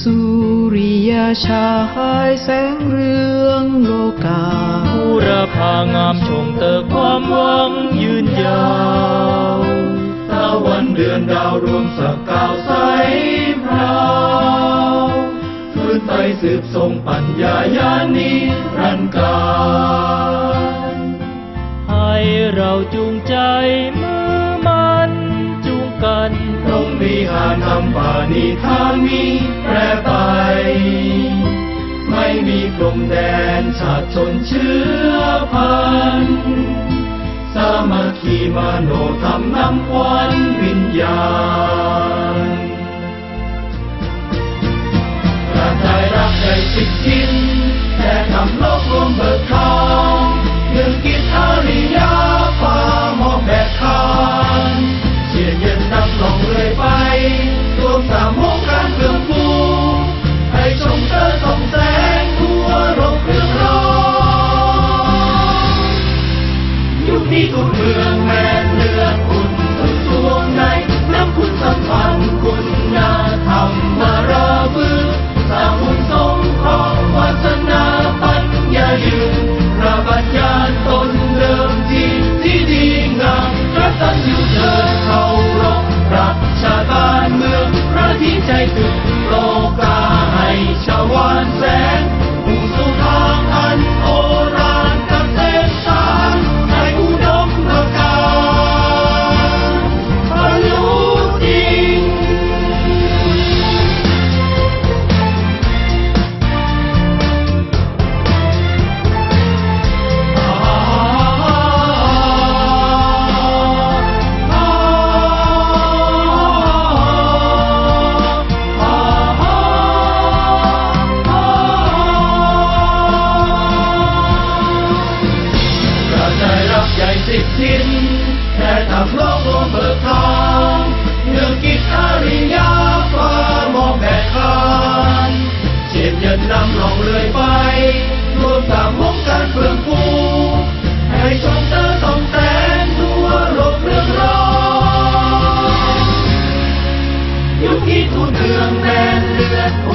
สุริยชายแสงเรืองโลกาผู้รพางามชงเติบความหวังยืนยาวตะวันเดือนดาวรวมสักกาวใสพราวฟื้นไตสืบทรงปัญญายานิรันการให้เราจูงใจ วิหารนัมปานิทามีแปรไป ไม่มีกลมแดนชาติชนเชื้อพันสามัคคีมโนธรรมนำวัน oh